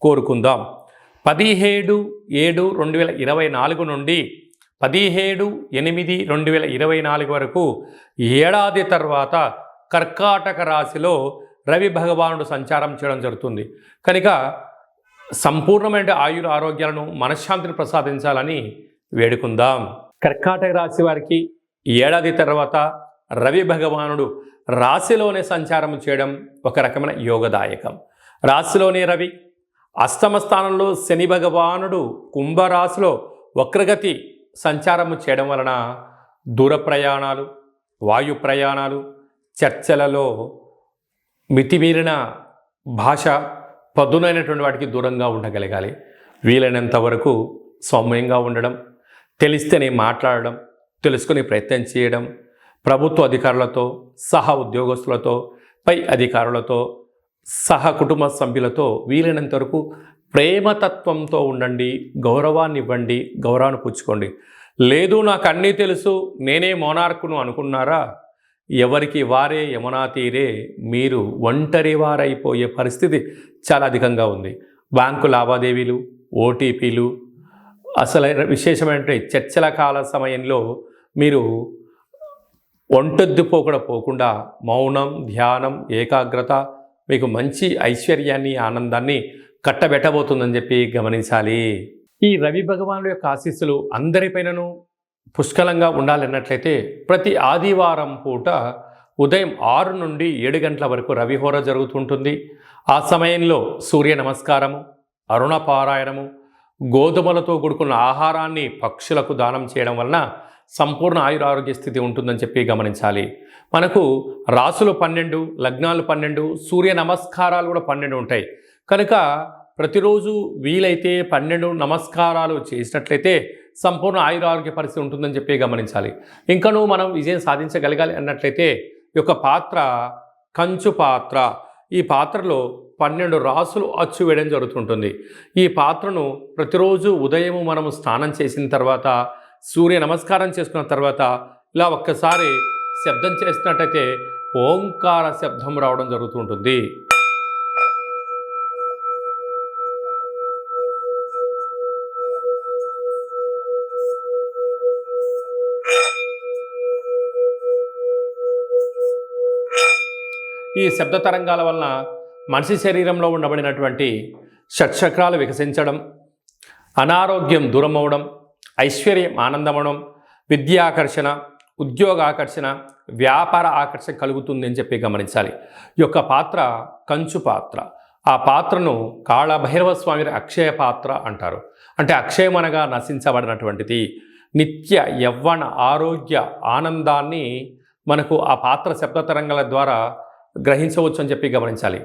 కోరుకుందాం. పదిహేడు ఏడు రెండు వేల ఇరవై నాలుగు నుండి పదిహేడు ఎనిమిది రెండు వేల ఇరవై నాలుగు వరకు ఏడాది తర్వాత కర్కాటక రాశిలో రవి భగవానుడు సంచారం చేయడం జరుగుతుంది. కనుక సంపూర్ణమైన ఆయుర ఆరోగ్యాలను మనశ్శాంతిని ప్రసాదించాలని వేడుకుందాం. కర్కాటక రాశి వారికి ఏడాది తర్వాత రవి భగవానుడు రాశిలోనే సంచారం చేయడం ఒక రకమైన యోగదాయకం. రాశిలోనే రవి అష్టమ స్థానంలో శని భగవానుడు కుంభరాశిలో వక్రగతి సంచారము చేయడం వలన దూర ప్రయాణాలు వాయు ప్రయాణాలు చర్చలలో మితిమీరిన భాష పదునైనటువంటి వాటికి దూరంగా ఉండగలగాలి. వీలైనంత వరకు సౌమ్యంగా ఉండడం తెలిస్తేనే మాట్లాడడం తెలుసుకునే ప్రయత్నం చేయడం ప్రభుత్వ అధికారులతో సహా ఉద్యోగస్తులతో పై అధికారులతో సహ కుటుంబ సభ్యులతో వీలైనంత వరకు ప్రేమతత్వంతో ఉండండి గౌరవాన్ని ఇవ్వండి గౌరవాన్ని పుచ్చుకోండి. లేదు నాకు అన్నీ తెలుసు నేనే మోనార్కును అనుకున్నారా? ఎవరికి వారే యమునా తీరే మీరు ఒంటరి వారైపోయే పరిస్థితి చాలా అధికంగా ఉంది. బ్యాంకు లావాదేవీలు ఓటీపీలు అసలైన విశేషమైన చర్చల కాల సమయంలో మీరు ఒంటొద్దుపోకుండా పోకుండా మౌనం ధ్యానం ఏకాగ్రత మీకు మంచి ఐశ్వర్యాన్ని ఆనందాన్ని కట్టబెట్టబోతుందని చెప్పి గమనించాలి. ఈ రవి భగవానుడు యొక్క ఆశీస్సులు అందరిపైనను పుష్కలంగా ఉండాలన్నట్లయితే ప్రతి ఆదివారం పూట ఉదయం ఆరు నుండి ఏడు గంటల వరకు రవిహోర జరుగుతుంటుంది. ఆ సమయంలో సూర్య నమస్కారము అరుణ పారాయణము గోధుమలతో కూడుకున్న ఆహారాన్ని పక్షులకు దానం చేయడం వలన సంపూర్ణ ఆయురారోగ్య స్థితి ఉంటుందని చెప్పి గమనించాలి. మనకు రాసులు పన్నెండు లగ్నాలు పన్నెండు సూర్య నమస్కారాలు కూడా పన్నెండు ఉంటాయి. కనుక ప్రతిరోజు వీలైతే పన్నెండు నమస్కారాలు చేసినట్లయితే సంపూర్ణ ఆయురారోగ్య పరిస్థితి ఉంటుందని చెప్పి గమనించాలి. ఇంకనూ మనం విజయం సాధించగలగాలి అన్నట్లయితే ఈ యొక్క పాత్ర కంచు పాత్ర ఈ పాత్రలో పన్నెండు రాసులు అచ్చు వేయడం జరుగుతుంటుంది. ఈ పాత్రను ప్రతిరోజు ఉదయము మనము స్నానం చేసిన తర్వాత సూర్య నమస్కారం చేసుకున్న తర్వాత ఇలా ఒక్కసారి శబ్దం చేసినట్టయితే ఓంకార శబ్దం రావడం జరుగుతుంటుంది ఈ శబ్ద తరంగాల వలన మనిషి శరీరంలో ఉండబడినటువంటి షట్చక్రాలు వికసించడం అనారోగ్యం దూరం అవడం ఐశ్వర్యం ఆనందమనం విద్యాకర్షణ ఉద్యోగ ఆకర్షణ వ్యాపార ఆకర్షణ కలుగుతుంది అని చెప్పి గమనించాలి. ఈ యొక్క పాత్ర కంచు పాత్ర. ఆ పాత్రను కాళభైరవ స్వామి అక్షయ పాత్ర అంటారు. అంటే అక్షయమనగా నశించబడినటువంటిది. నిత్య యవ్వన ఆరోగ్య ఆనందాన్ని మనకు ఆ పాత్ర శబ్ద తరంగాల ద్వారా గ్రహించవచ్చు అని చెప్పి గమనించాలి.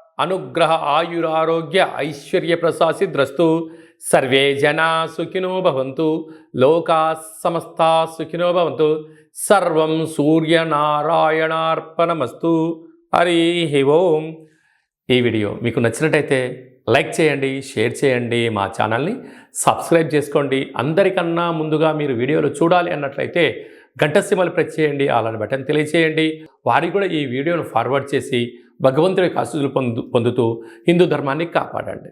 అనుగ్రహ ఆయురారోగ్య ఐశ్వర్య ప్రసాసిద్రస్తు సర్వే జనా సుఖినో భవంతు. లోకా సమస్తా సుఖినో భవంతు. సర్వం సూర్యనారాయణార్పణమస్తు. హరి ఓం. ఈ వీడియో మీకు నచ్చినట్టయితే లైక్ చేయండి షేర్ చేయండి మా ఛానల్ని సబ్స్క్రైబ్ చేసుకోండి. అందరికన్నా ముందుగా మీరు వీడియోలు చూడాలి అన్నట్లయితే గంట సిమలు ప్రెస్ చేయండి అలాంటి బటన్ తెలియచేయండి. వారికి కూడా ఈ వీడియోను ఫార్వర్డ్ చేసి భగవంతుడి యొక్క ఆశీస్సులు పొందు పొందుతూ హిందూ ధర్మాన్ని కాపాడండి.